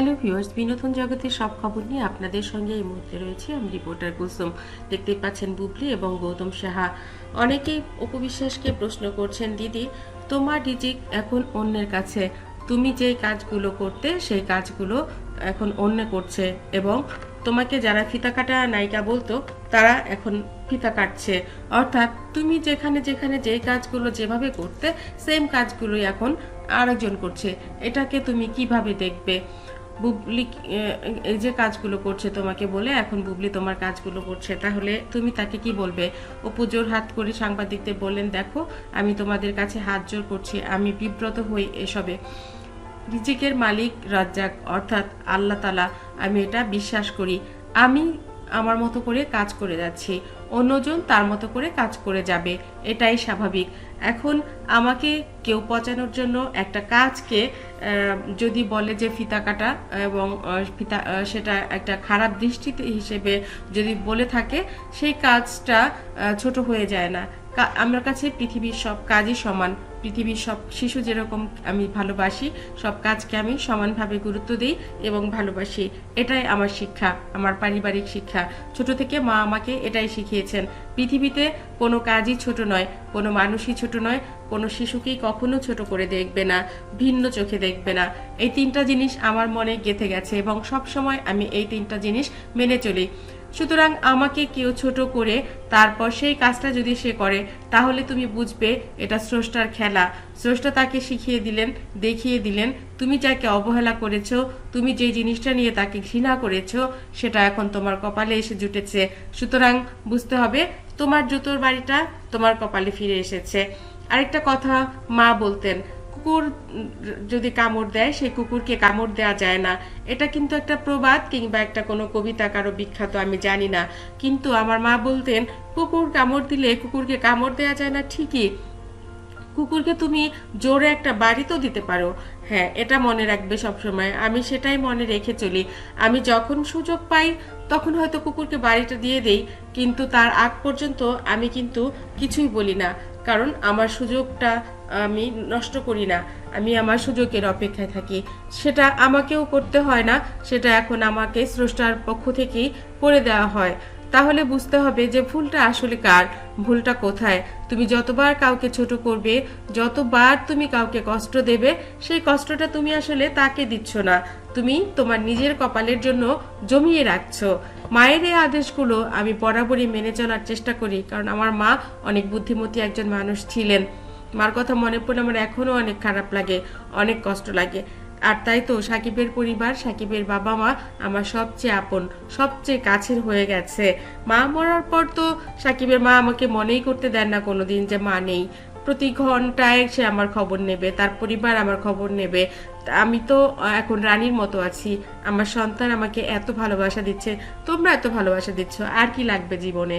Hello viewers, বিনোদন জগতের সব খবর নিয়ে আপনাদের সঙ্গে এই মুহূর্তে রয়েছে। আমি রিপোর্টার কুসুম দেখতে পাচ্ছেন বুবলি এবং গৌতম সাহা। অনেকেই উপবিশ্বাসকে প্রশ্ন করছেন, দিদি, তোমার রিজিক এখন অন্যের কাছে। তুমি যেই কাজগুলো করতে, সেই কাজগুলো এখন অন্য করছে এবং তোমাকে যারা ফিতা কাটা নায়িকা বলতো, তারা এখন ফিতা কাটছে। অর্থাৎ তুমি যেখানে যেখানে যেই কাজগুলো যেভাবে করতে, সেম কাজগুলোই এখন আরেকজন করছে। এটাকে তুমি কীভাবে দেখবে? বুবলি এই যে কাজগুলো করছে তোমাকে বলে, এখন বুবলি তোমার কাজগুলো করছে, তাহলে তুমি তাকে কি বলবে? অপু জোর হাত করে সাংবাদিকদের বললেন, দেখো, আমি তোমাদের কাছে হাত জোর করছি, আমি বিব্রত হই এসবে। রিজিকের মালিক রাজ্জাক, অর্থাৎ আল্লাহ তালা, আমি এটা বিশ্বাস করি। আমি আমার মতো করে কাজ করে যাচ্ছি। অন্যজন তার মতো করে কাজ করে যাবে, এটাই স্বাভাবিক। এখন আমাকে কেউ পচানোর জন্য একটা কাজকে যদি বলে যে ফিতা কাটা এবং ফিতা সেটা একটা খারাপ দৃষ্টিতে হিসেবে যদি বলে থাকে, সেই কাজটা ছোট হয়ে যায় না। আমার কাছে পৃথিবীর সব কাজই সমান। পৃথিবীর সব শিশু যেরকম আমি ভালোবাসি, সব কাজকে আমি সমানভাবে গুরুত্ব দিই এবং ভালোবাসি। এটাই আমার শিক্ষা, আমার পারিবারিক শিক্ষা। ছোট থেকে মা আমাকে এটাই শিখিয়েছেন। পৃথিবীতে কোনো কাজই ছোট নয়, কোনো মানুষই ছোট নয়, কোনো শিশুকেই কখনো ছোট করে দেখবে না, ভিন্ন চোখে দেখবে না। এই তিনটা জিনিস আমার মনে গেঁথে গেছে এবং সব সময় আমি এই তিনটা জিনিস মেনে চলি। সুতরাং আমাকে কেউ ছোট করে তারপর সেই কাজটা যদি সে করে, তাহলে তুমি বুঝবে এটা স্রষ্টার খেলা। স্রষ্টা তাকে শিখিয়ে দিলেন, দেখিয়ে দিলেন, তুমি যাকে অবহেলা করেছ, তুমি যে জিনিসটা নিয়ে তাকে ঘৃণা করেছ, সেটা এখন তোমার কপালে এসে জুটেছে। সুতরাং বুঝতে হবে, তোমার জুতোর বাড়িটা তোমার কপালে ফিরে এসেছে। আরেকটা কথা মা বলতেন কুকুর, যদি কামড় দেয়, সেই কুকুরকে কামড় দেওয়া যায় না। এটা কিন্তু একটা প্রবাদ কিংবা একটা কোনো কবিতা, কারও বিখ্যাত, আমি জানি না। কিন্তু আমার মা বলতেন, কুকুর কামড় দিলে কুকুরকে কামড় দেওয়া যায় না ঠিকই। কুকুরকে তুমি জোরে একটা বাড়ি তো দিতে পারো। হ্যাঁ এটা মনে রাখবে সবসময়। আমি সেটাই মনে রেখে চলি। আমি যখন সুযোগ পাই, তখন হয়তো কুকুরকে বাড়িটা দিয়ে দেই, কিন্তু তার আগ পর্যন্ত আমি কিন্তু কিছুই বলি না। কারণ আমার সুযোগটা আমি নষ্ট করি না, আমি আমার সুযোগের অপেক্ষায় থাকি। সেটা আমাকেও করতে হয় না, সেটা এখন আমাকে স্রষ্টার পক্ষ থেকেই করে দেওয়া হয়। তাহলে বুঝতে হবে যে ভুলটা আসলে কার, ভুলটা কোথায়। তুমি যতবার কাউকে ছোট করবে, যতবার তুমি কাউকে কষ্ট দেবে, সেই কষ্টটা তুমি আসলে তাকে দিচ্ছ না। তুমি তোমার নিজের কপালের জন্য জমিয়ে রাখছো। মায়ের এই আদেশগুলো আমি বরাবরই মেনে চলার চেষ্টা করি, কারণ আমার মা অনেক বুদ্ধিমতী একজন মানুষ ছিলেন। মার কথা মনে পড়লে আমার এখনও অনেক খারাপ লাগে, অনেক কষ্ট লাগে। আর তাই তো সাকিবের পরিবার, সাকিবের বাবা মা আমার সবচেয়ে আপন, সবচেয়ে কাছের হয়ে গেছে। মা মরার পর তো সাকিবের মা আমাকে মনেই করতে দেন না কোনোদিন যে মা নেই। প্রতি ঘন্টায় সে আমার খবর নেবে, তার পরিবার আমার খবর নেবে। আমি তো এখন রানীর মতো আছি। আমার সন্তান আমাকে এত ভালোবাসা দিচ্ছে, তোমরা এত ভালোবাসা দিচ্ছ, আর কি লাগবে জীবনে?